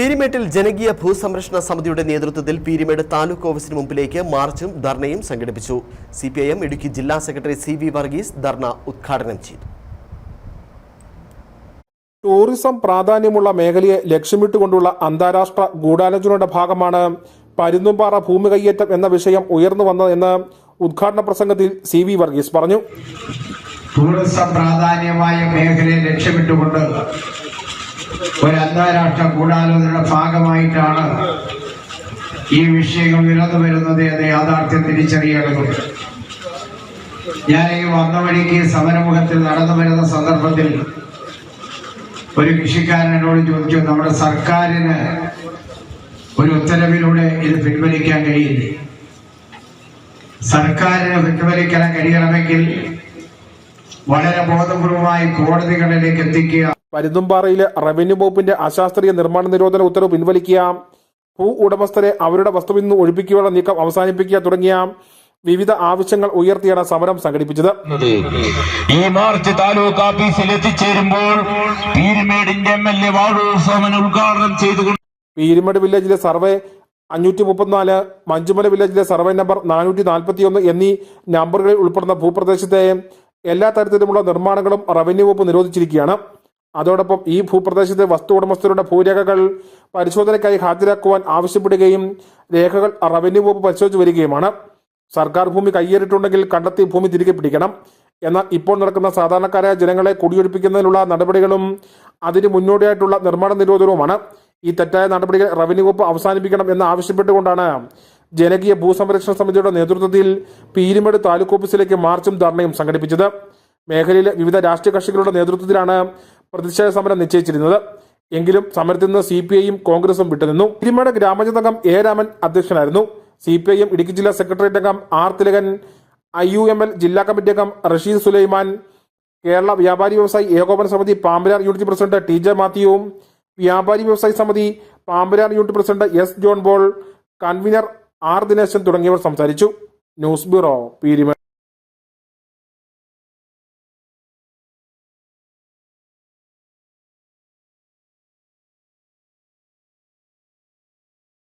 പീരിമേട്ടിൽ ജനകീയ ഭൂസംരക്ഷണ സമിതിയുടെ നേതൃത്വത്തിൽ പീരിമേട് താലൂക്ക് ഓഫീസിന് മുമ്പിലേക്ക് മാർച്ചും ധർണയും സംഘടിപ്പിച്ചു. C P I M Idukki ജില്ലാ സെക്രട്ടറി സി വി വർഗീസ് ധർണ ഉദ്ഘാടനം ചെയ്തു. ടൂറിസം പ്രാധാന്യമുള്ള മേഖലയെ ലക്ഷ്യമിട്ടുകൊണ്ടുള്ള അന്താരാഷ്ട്ര ഗൂഢാലോചനയുടെ ഭാഗമാണ് പരുന്നുംപാറ ഭൂമി കയ്യേറ്റം എന്ന വിഷയം ഉയർന്നു വന്നതെന്ന് ഉദ്ഘാടന പ്രസംഗത്തിൽ സി വി വർഗീസ് പറഞ്ഞു. ടൂറിസം പ്രാധാന്യമായ മേഖലയെ ലക്ഷ്യമിട്ടുകൊണ്ട് ഒരു അന്താരാഷ്ട്ര കൂടാലോചനയുടെ ഭാഗമായിട്ടാണ് ഈ വിഷയങ്ങൾ നിരന്നു വരുന്നത് എന്ന യാഥാർത്ഥ്യം തിരിച്ചറിയേണ്ടതുണ്ട്. ഞാൻ ഈ വന്ന വഴിക്ക് സമരമുഖത്തിൽ നടന്നു വരുന്ന സന്ദർഭത്തിൽ ഒരു കൃഷിക്കാരൻ എന്നോട് ചോദിച്ചു നമ്മുടെ സർക്കാരിന് ഒരു ഉത്തരവിലൂടെ ഇത് പിൻവലിക്കാൻ കഴിയില്ലേ? സർക്കാരിന് പിൻവലിക്കാൻ കഴിയണമെങ്കിൽ വളരെ ബോധപൂർവമായി കോടതികളിലേക്ക് എത്തിക്കുക പരുന്തുംപാറയിലെ റവന്യൂ വകുപ്പിന്റെ അശാസ്ത്രീയ നിർമ്മാണ നിരോധന ഉത്തരവ് പിൻവലിക്കുക. ഭൂ ഉടമസ്ഥരെ അവരുടെ വസ്തുവിൽ നിന്ന് ഒഴിപ്പിക്കാനുള്ള നീക്കം അവസാനിപ്പിക്കുക തുടങ്ങിയ വിവിധ ആവശ്യങ്ങൾ ഉയർത്തിയാണ് സമരം സംഘടിപ്പിച്ചത്. ഈ മാർച്ച് താലൂക്ക് ഓഫീസിൽ എത്തിച്ചേരുമ്പോൾ പീരുമേടിന്റെ M L A Vazhoor Soman ഉദ്ഘാടനം പീരുമേട് വില്ലേജിലെ സർവേ അഞ്ഞൂറ്റി മുപ്പത്തിനാല് മഞ്ചുമല വില്ലേജിലെ സർവേ നമ്പർ നാനൂറ്റി നാൽപ്പത്തി ഒന്ന് എന്നീ നമ്പറുകളിൽ ഉൾപ്പെടുന്ന ഭൂപ്രദേശത്തെ എല്ലാ തരത്തിലുമുള്ള നിർമ്മാണങ്ങളും റവന്യൂ വകുപ്പ് നിരോധിച്ചിരിക്കുകയാണ്. അതോടൊപ്പം ഈ ഭൂപ്രദേശത്തെ വസ്തു ഉടമസ്ഥരുടെ ഭൂരേഖകൾ പരിശോധനയ്ക്കായി ഹാജരാക്കുവാൻ ആവശ്യപ്പെടുകയും രേഖകൾ റവന്യൂ വകുപ്പ് പരിശോധിച്ചു വരികയുമാണ്. സർക്കാർ ഭൂമി കയ്യേറിയിട്ടുണ്ടെങ്കിൽ കണ്ടെത്തി ഭൂമി തിരികെ പിടിക്കണം. എന്നാൽ ഇപ്പോൾ നടക്കുന്ന സാധാരണക്കാരായ ജനങ്ങളെ കുടിയൊഴിപ്പിക്കുന്നതിനുള്ള നടപടികളും അതിന് മുന്നോടിയായിട്ടുള്ള നിർമ്മാണ നിരോധനവുമാണ്. ഈ തെറ്റായ നടപടികൾ റവന്യൂ വകുപ്പ് അവസാനിപ്പിക്കണം എന്ന് ആവശ്യപ്പെട്ടുകൊണ്ടാണ് ജനകീയ ഭൂസംരക്ഷണ സമിതിയുടെ നേതൃത്വത്തിൽ പീരുമേട് താലൂക്ക് ഓഫീസിലേക്ക് മാർച്ചും ധർണയും സംഘടിപ്പിച്ചത്. മേഖലയിലെ വിവിധ രാഷ്ട്രീയ കക്ഷികളുടെ നേതൃത്വത്തിലാണ് പ്രതിഷേധ സമരം നിശ്ചയിച്ചിരുന്നത്. എങ്കിലും സമരത്തിൽ നിന്ന് സി പി ഐയും കോൺഗ്രസും വിട്ടുനിന്നു. തിരുമയുടെ ഗ്രാമചന്തകം എ രാമൻ അധ്യക്ഷനായിരുന്നു. C P I M Idukki ജില്ലാ സെക്രട്ടേറിയറ്റ് അംഗം R Thilakan I U M L ജില്ലാ കമ്മിറ്റി അംഗം റഷീദ് സുലൈമാൻ കേരള വ്യാപാരി വ്യവസായി ഏകോപന സമിതി Pambanar unit president T J മാത്യുവും വ്യാപാരി വ്യവസായി സമിതി Pambanar unit president S John Paul convener R Dineshan തുടങ്ങിയവർ സംസാരിച്ചു. News bureau Peermade